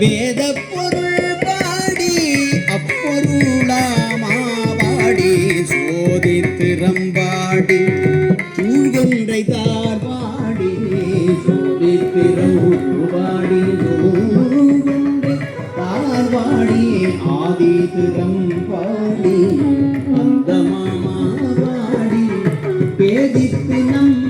வேத பொருள் பாடி அப்பொருளாமாவாடி சோதி திறம்பாடி தூழ்கொன்றை தார் பாடி சோதி திறம்பாடி தூழ்கொன்றை தார்வாடி ஆதி திறம்பாடி அந்த மாமாவாடி பேதித்து நம்ப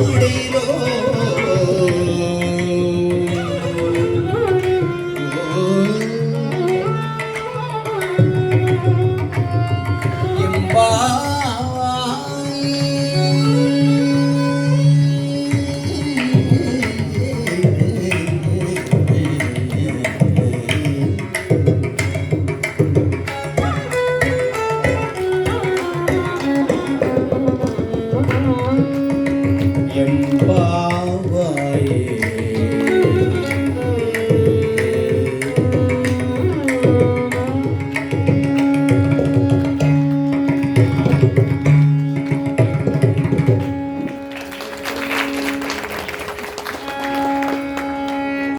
Amém. எம்பா